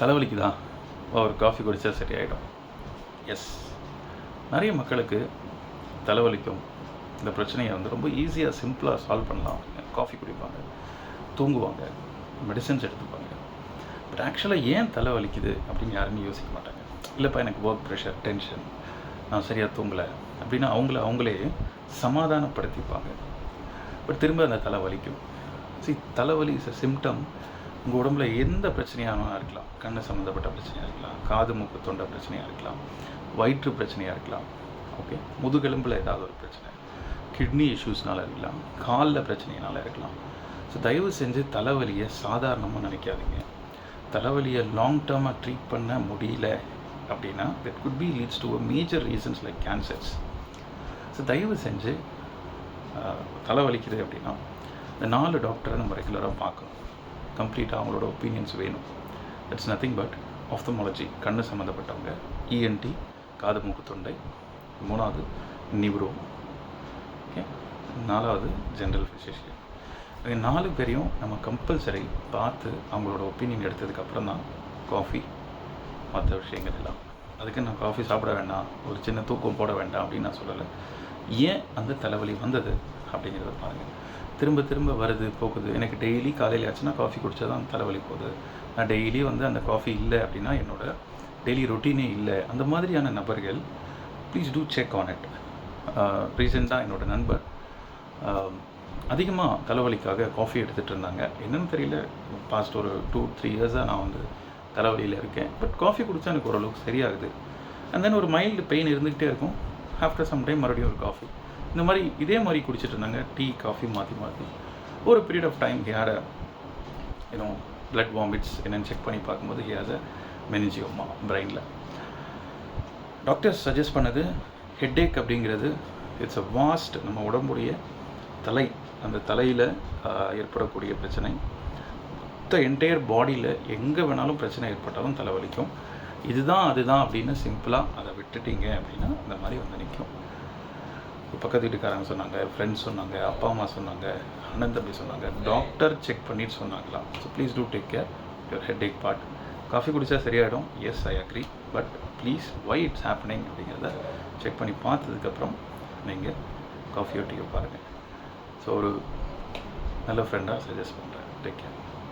தலைவலிக்குதா? ஒரு காஃபி குடித்தா சரியாயிடும் எஸ் நிறைய மக்களுக்கு தலைவலிக்கும். இந்த பிரச்சனையை வந்து ரொம்ப ஈஸியாக சிம்பிளாக சால்வ் பண்ணலாம். காஃபி குடிப்பாங்க தூங்குவாங்க மெடிசன்ஸ் எடுத்துப்பாங்க. பட் ஆக்சுவலாக ஏன் தலைவலிக்குது அப்படின்னு யாருமே யோசிக்க மாட்டாங்க. இல்லைப்பா எனக்கு ஒர்க் ப்ரெஷர் டென்ஷன் நான் சரியாக தூங்கலை அப்படின்னு அவங்கள அவங்களே சமாதானப்படுத்திப்பாங்க. பட் திரும்ப அந்த தலை வலிக்கும் see தலைவலி இஸ் அ சிம்டம் உங்கள் உடம்புல எந்த பிரச்சனையாக இருக்கலாம். கண்ணு சம்மந்தப்பட்ட பிரச்சனையாக இருக்கலாம். காது மூக்கு தொண்டை பிரச்சனையாக இருக்கலாம். வயிற்று பிரச்சனையாக இருக்கலாம். ஓகே முதுகெலும்பில் ஏதாவது ஒரு பிரச்சனை. கிட்னி இஷ்யூஸ்னால இருக்கலாம். காலில் பிரச்சனைனால இருக்கலாம். ஸோ தயவு செஞ்சு தலைவலியை சாதாரணமாக நினைக்காதீங்க. தலைவலியை லாங் டேர்மாக ட்ரீட் பண்ண முடியல அப்படின்னா that could be leads to a major reasons like cancers so தயவு செஞ்சு தலைவலிக்குது அப்படின்னா இந்த நாலு டாக்டரை நம்ம ரெகுலராக பார்க்கணும். கம்ப்ளீட்டாக அவங்களோட ஒப்பீனியன்ஸ் வேணும். இட்ஸ் நத்திங் பட் ஆஃப்தமாலஜி கண்ணு சம்மந்தப்பட்டவங்க இஎன்டி காது மூக்கு தொண்டை மூணாவது நிவ்ரோ ஓகே நாலாவது ஜென்ரல் ஃபிசிஷியன் இது நாலு பேரையும் நம்ம கம்பல்சரி பார்த்து அவங்களோட ஒப்பீனியன் எடுத்ததுக்கப்புறம் தான் காஃபி மற்ற விஷயங்கள் எல்லாம். அதுக்கு நான் காஃபி சாப்பிட வேண்டாம் ஒரு சின்ன தூக்கம் போட வேண்டாம் அப்படின்னு நான் சொல்லலை. ஏன் அந்த தலைவலி வந்தது அப்படிங்கிறத பாருங்கள் திரும்ப திரும்ப வருது போகுது. எனக்கு டெய்லி காலையில் ஆச்சுன்னா காஃபி குடித்தா தான் தலைவலி போகுது. நான் டெய்லி வந்து அந்த காஃபி இல்லை அப்படின்னா என்னோட டெய்லி ரொட்டீனே இல்லை. அந்த மாதிரியான நபர்கள் please do check on it ரீசெண்டாக என்னோடய நண்பர் அதிகமாக தலைவலிக்காக காஃபி எடுத்துகிட்டு இருந்தாங்க. என்னன்னு தெரியல. பாஸ்ட் ஒரு டூ த்ரீ இயர்ஸாக நான் வந்து தலைவலியில் இருக்கேன். பட் காஃபி குடித்தா எனக்கு ஓரளவுக்கு சரியாகுது. அண்ட் தென் ஒரு மைல்டு பெயின் இருந்துக்கிட்டே இருக்கும். ஆஃப்டர் சம் டைம் மறுபடியும் ஒரு காஃபி இந்த மாதிரி இதே மாதிரி குடிச்சிட்டு இருந்தாங்க. டீ காஃபி மாற்றி மாற்றி ஒரு பீரியட் ஆஃப் டைம் ஹேர் ஏன்னோ பிளட் வாமிட்ஸ் என்னென்னு செக் பண்ணி பார்க்கும்போது ஹி அ மெனிஜியோமா பிரெயினில் டாக்டர்ஸ் சஜஸ்ட் பண்ணது ஹெட்டேக் அப்படிங்கிறது இட்ஸ் அ வாஸ்ட் நம்ம உடம்புடைய தலை அந்த தலையில் ஏற்படக்கூடிய பிரச்சனை. மொத்த என்டையர் பாடியில் எங்கே வேணாலும் பிரச்சனை ஏற்பட்டாலும் தலைவலிக்கும். இதுதான் அதுதான் அப்படின்னு சிம்பிளாக அதை விட்டுட்டீங்க அப்படின்னா இந்த மாதிரி வந்து நிற்கும் பக்கத்து வீட்டுக்காரங்க சொன்னாங்க ஃப்ரெண்ட்ஸ் சொன்னாங்க அப்பா அம்மா சொன்னாங்க அண்ணன் தம்பி சொன்னாங்க டாக்டர் செக் பண்ணிட்டு சொன்னாங்களா? So please do take care your headache part coffee குடித்தா சரியாயிடும். Yes I agree but please why it's happening அப்படிங்கிறத செக் பண்ணி பார்த்ததுக்கப்புறம் நீங்கள் காஃபியோ டீயோ பாருங்கள் ஸோ ஒரு நல்ல ஃப்ரெண்டாக சஜஸ்ட் பண்ணுறேன் டேக் கேர்